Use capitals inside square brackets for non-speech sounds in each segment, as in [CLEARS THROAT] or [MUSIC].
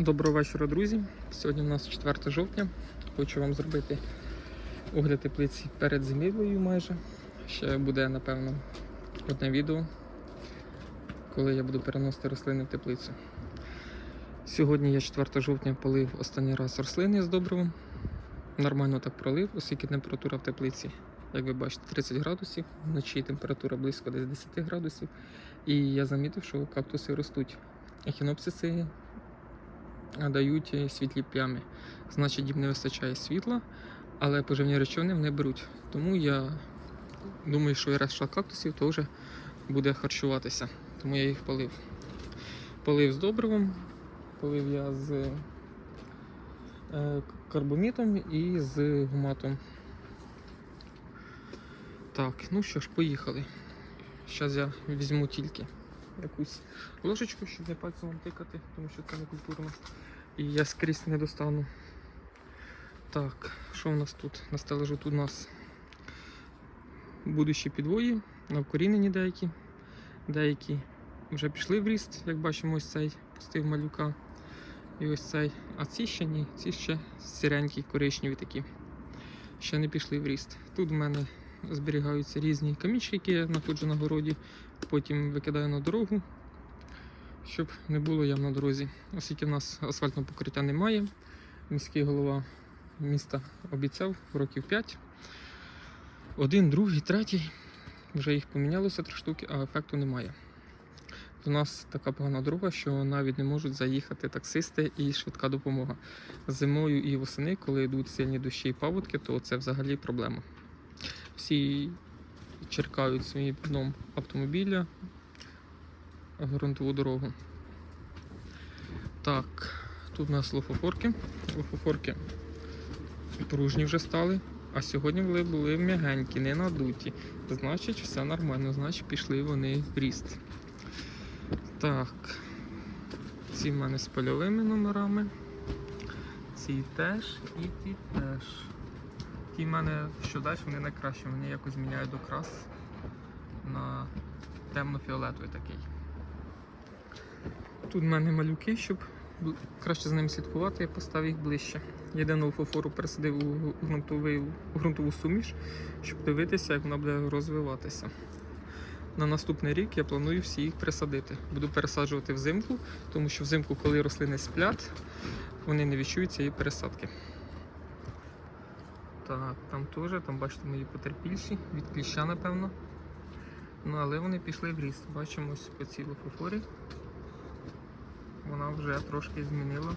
Доброго вечора, друзі. Сьогодні у нас 4 жовтня. Хочу вам зробити огляд теплиці перед зимівлею майже. Ще буде, напевно, одне відео, коли я буду переносити рослини в теплицю. Сьогодні я 4 жовтня полив останній раз рослини з добривом. Нормально так пролив, оскільки температура в теплиці, як ви бачите, 30 градусів, вночі температура близько десь 10 градусів. І я замітив, що кактуси ростуть. Ехінопсиси дають світлі плями. Значить, їм не вистачає світла, але поживні речовини вони беруть. Тому я думаю, що і решта кактусів теж буде харчуватися. Тому я їх полив. Полив з добривом, полив я з е, карбомітом і з гуматом. Так, ну що ж, поїхали. Зараз я візьму тільки якусь ложечку, щоб не пальцем тикати, тому що це не культурно. І я скрізь не достану. Так, що у нас тут? На стележу тут у нас будущі підвої, навкорінені деякі. Деякі вже пішли в ріст, як бачимо, ось цей пустив малюка. І ось цей. А ці ще ні, ці ще сіренькі, коричневі такі. Ще не пішли в ріст. Тут в мене зберігаються різні камінчики, які я знаходжу на городі, потім викидаю на дорогу, щоб не було ям на дорозі. Оскільки в нас асфальтного покриття немає, міський голова міста обіцяв років 5. Один, другий, третій. Вже їх помінялося три штуки, а ефекту немає. У нас така погана дорога, що навіть не можуть заїхати таксисти і швидка допомога. Зимою і восени, коли йдуть сильні дощі і паводки, то це взагалі проблема. Всі черкають своїм дном автомобіля ґрунтову дорогу. Так, тут у нас лофофорки. Лофофорки пружні вже стали, а сьогодні вони були м'ягенькі, не надуті. Значить, все нормально, значить пішли вони в ріст. Так, ці в мене з польовими номерами. Ці теж і ті теж. Ті в мене що далі, вони найкраще, вони якось зміняють окрас на темно-фіолетовий такий. Тут в мене малюки, щоб краще з ними слідкувати, я поставив їх ближче. Єдиного фофору пересадив у ґрунтову суміш, щоб дивитися, як вона буде розвиватися. На наступний рік я планую всі їх пересадити. Буду пересаджувати взимку, тому що взимку, коли рослини сплять, вони не відчують цієї пересадки. Так, там теж, там бачите мої потерпільші, від кліща, напевно. Ну, але вони пішли в ріст. Бачимо ось по цій лофофорі. Вона вже трошки змінила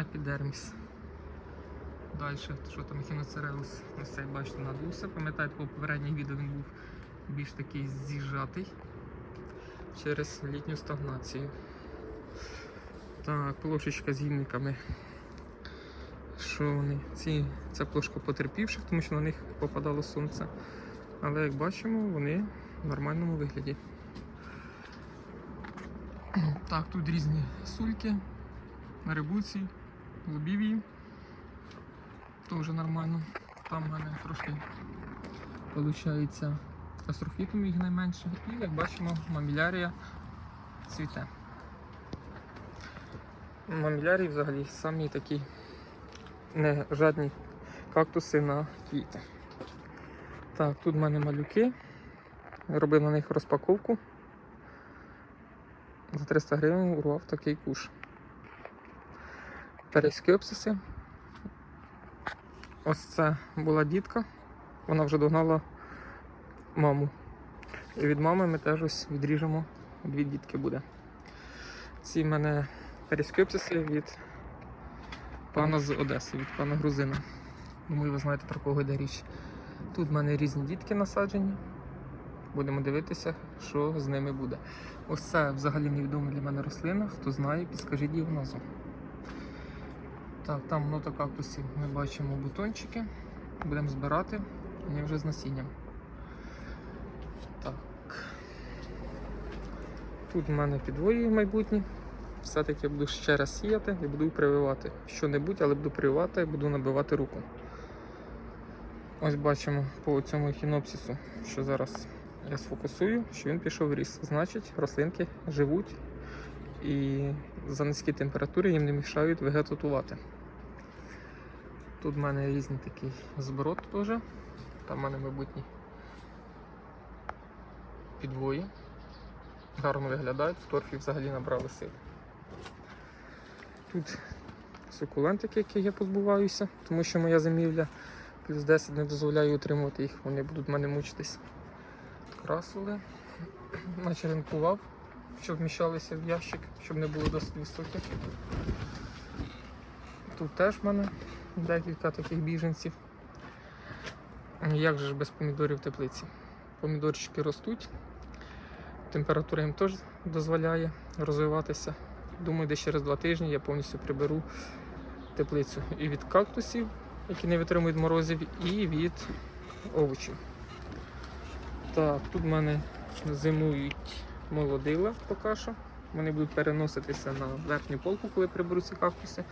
епідерміс. Далі, що там хіноцереус, ось цей бачите, надувся. Пам'ятаєте, по попередніх відео він був більш такий зіжатий через літню стагнацію. Так, плошечка з гільниками. Що вони? Ці, ця плошка потерпівших, тому що на них попадало сонце. Але як бачимо, вони в нормальному вигляді. Так, тут різні сульки, рибуці, лобівії. Теж нормально. Там в мене трошки виходить астрофітум їх найменше. І як бачимо, мамілярія цвіте. Мамілярії взагалі самі такі не жадні кактуси на квіти. Так, тут в мене малюки. Робив на них розпаковку. За 300 гривень урвав такий куш. Перискіопсиси. Ось це була дітка. Вона вже догнала маму. І від мами ми теж ось відріжемо дві дітки буде. Ці в мене перискіопсиси від пана з Одеси, від пана Грузина. Думаю, ви знаєте про кого йде річ. Тут в мене різні дітки насаджені. Будемо дивитися, що з ними буде. Ось це взагалі невідома для мене рослина. Хто знає, підскажіть її в назву. Так, там нота кактусів ми бачимо бутончики. Будемо збирати. Вони вже з насінням. Так. Тут в мене підвої майбутні. Все-таки я буду ще раз сіяти і буду прививати. Що-небудь, але буду прививати і буду набивати руку. Ось бачимо по цьому ехінопсису, що зараз я сфокусую, що він пішов в ріс. Значить, рослинки живуть і за низькі температури їм не мішають вегетатувати. Тут в мене різний такий зброд теж. Там в мене майбутні підвої. Гарно виглядають, в торфі взагалі набрали сил. Тут сукулентики, які я позбуваюся, тому що моя зимівля плюс 10 не дозволяє утримувати їх, вони будуть в мене мучитись. Красили, [CLEARS THROAT] начеренкував, щоб вміщалися в ящик, щоб не було досить високі. Тут теж в мене декілька таких біженців. Як же ж без помідорів в теплиці? Помідорчики ростуть, температура їм теж дозволяє розвиватися. Думаю, десь через два тижні я повністю приберу теплицю і від кактусів, які не витримують морозів, і від овочів. Так, тут в мене зимують молодила поки що. Вони будуть переноситися на верхню полку, коли приберу ці кактуси.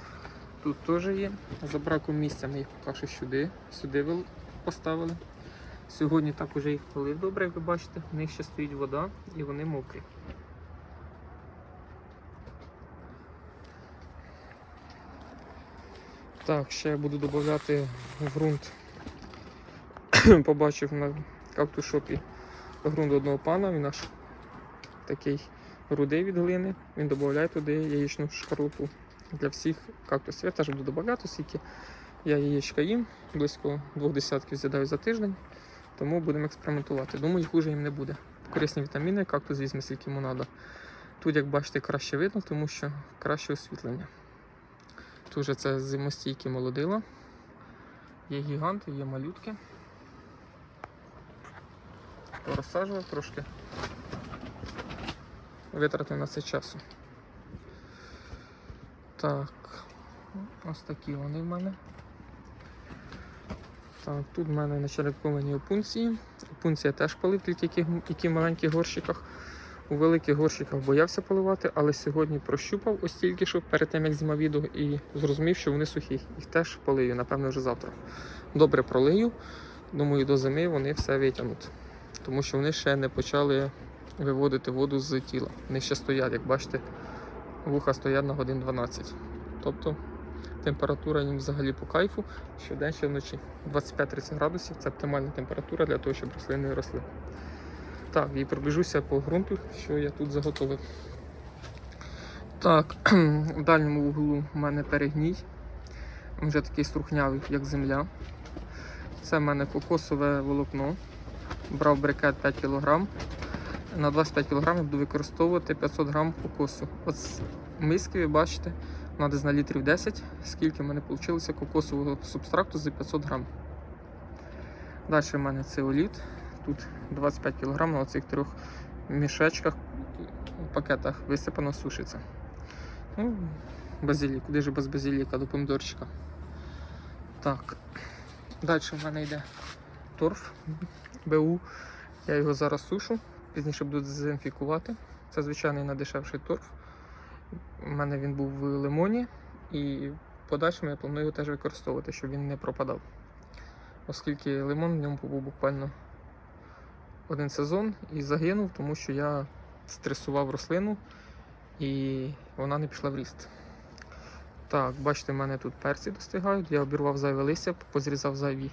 Тут теж є. За браком місця ми їх поки що сюди, сюди поставили. Сьогодні так уже їх полив добре, як ви бачите, в них ще стоїть вода і вони мокрі. Так, ще я буду додати ґрунт. [COUGHS] Побачив на кактушопі ґрунт одного пана, він аж такий рудий від глини. Він додає туди яєчну шкарлупу для всіх кактусів. Я теж буду додати, оскільки я яєчка їм, близько двох десятків з'їдаю за тиждень, тому будемо експериментувати. Думаю, хуже їм не буде. Корисні вітаміни, кактус візьме скільки йому треба. Тут, як бачите, краще видно, тому що краще освітлення. Тут вже це зимостійкі молодила. Є гіганти, є малютки. Порозсаджував трошки. Витратив на це часу. Так, ось такі вони в мене. Так, тут в мене начерепковані опунції. Опунція теж полив, тільки в маленьких горщиках. У великих горщиках боявся поливати, але сьогодні прощупав ось тільки що перед тим, як знімав відео, і зрозумів, що вони сухі. Їх теж полию, напевно, вже завтра. Добре пролию. Думаю, до зими вони все витягнуть. Тому що вони ще не почали виводити воду з тіла. Вони ще стоять, як бачите, вуха стоять на годин 12. Тобто температура їм взагалі по кайфу, що вдень, що вночі. 25-30 градусів це оптимальна температура для того, щоб рослини росли. Так, і пробіжуся по ґрунту, що я тут заготовив. Так, [CLEARS THROAT] в дальньому вуглу в мене перегній. Він Вже такий струхнявий, як земля. Це в мене кокосове волокно. Брав брикет 5 кг. На 25 кг я буду використовувати 500 г кокосу. Ось миски, ви бачите, вона десь на літрів 10, скільки в мене вийшло кокосового субстракту за 500 г. Далі в мене цеоліт. Тут 25 кг на оцих трьох мішечках, пакетах висипано сушиться. Ну, базилік, куди ж без базиліка до помідорчика. Так. Далі в мене йде торф БУ. Я його зараз сушу, пізніше буду дезінфікувати. Це звичайний надешевший торф. У мене він був в лимоні і подальшому я планую його теж використовувати, щоб він не пропадав. Оскільки лимон в ньому побув буквально один сезон і загинув, тому що я стресував рослину і вона не пішла в ріст. Так, бачите, в мене тут перці достигають. Я обірвав зайве листя, позрізав зайві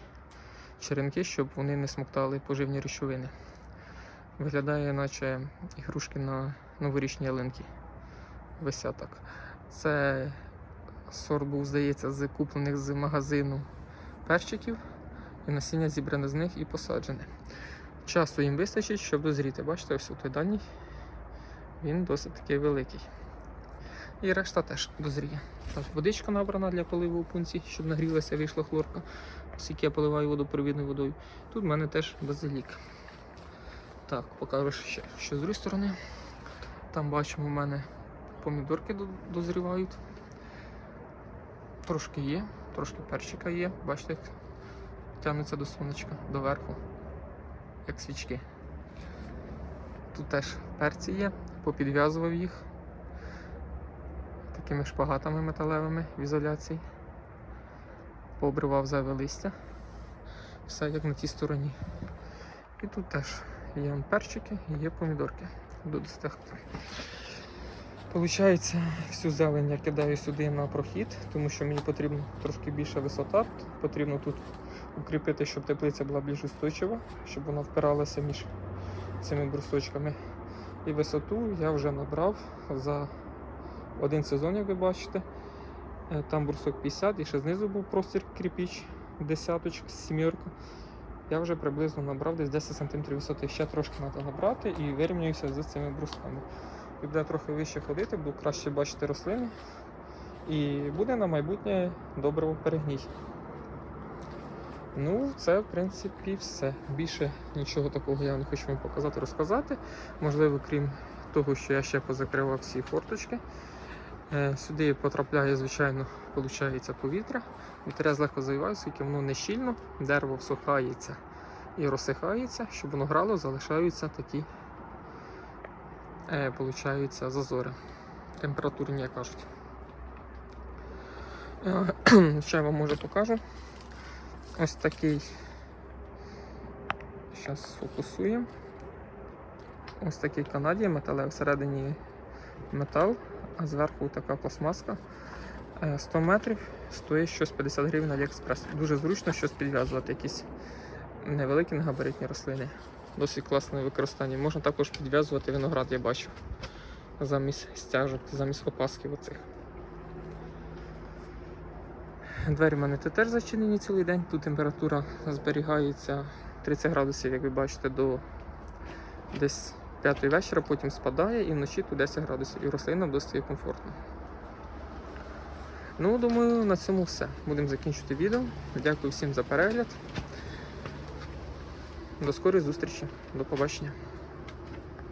черенки, щоб вони не смоктали поживні речовини. Виглядає, наче ігрушки на новорічні ялинки. Висять так. Це сорт був, здається, з куплених з магазину перчиків. І насіння зібране з них і посаджене. Часу їм вистачить, щоб дозріти. Бачите, ось той дальній. Він досить такий великий. І решта теж дозріє. Так, водичка набрана для поливу у пункті, щоб нагрілася, вийшла хлорка, оскільки я поливаю водопровідною водою. Тут в мене теж базилік. Так, покажу ще, що з другої сторони. Там бачимо, у мене помідорки дозрівають. Трошки є, трошки перчика є. Бачите, як тягнеться до сонечка, до верху, як свічки. Тут теж перці є, попідв'язував їх такими шпагатами металевими в ізоляції. Пообривав зайве листя. Все як на тій стороні. І тут теж є перчики і є помідорки. Буду достигати. Получається, всю зелень я кидаю сюди на прохід, тому що мені потрібна трошки більша висота. Потрібно тут укріпити, щоб теплиця була більш устойчива, щоб вона впиралася між цими брусочками. І висоту я вже набрав за один сезон, як ви бачите. Е, Там брусок 50 і ще знизу був простір кріпіч, десяточка, сімірка. Я вже приблизно набрав десь 10 см висоти. Ще трошки треба набрати і вирівнююся з цими брусками. І буде трохи вище ходити, буду краще бачити рослини. І буде на майбутнє добриво перегній. Ну, це в принципі все. Більше нічого такого я не хочу вам показати, розказати. Можливо, крім того, що я ще позакривав всі форточки. Е, Сюди потрапляє, звичайно, виходить повітря. Вітря легко завиває, оскільки воно не щільно, дерево всухається і розсихається, щоб воно грало, залишаються такі е, зазори. Температурні, як кажуть. Е, [CLEARS THROAT] Ще я вам може покажу. Ось такий. Зараз сфокусуємо. Ось такий канадій металевий всередині метал, а зверху така пластмаска. Е, 100 метрів стоїть щось 50 гривень на Аліекспрес. Дуже зручно щось підв'язувати, якісь невеликі негабаритні рослини. Досить класне використання. Можна також підв'язувати виноград, я бачу. Замість стяжок, замість опасків оцих. Двері в мене теж зачинені цілий день. Тут температура зберігається 30 градусів, як ви бачите, до десь 5 вечора, потім спадає і вночі тут 10 градусів. І рослинам досить комфортно. Ну, думаю, на цьому все. Будемо закінчувати відео. Дякую всім за перегляд. До скорої зустрічі. До побачення.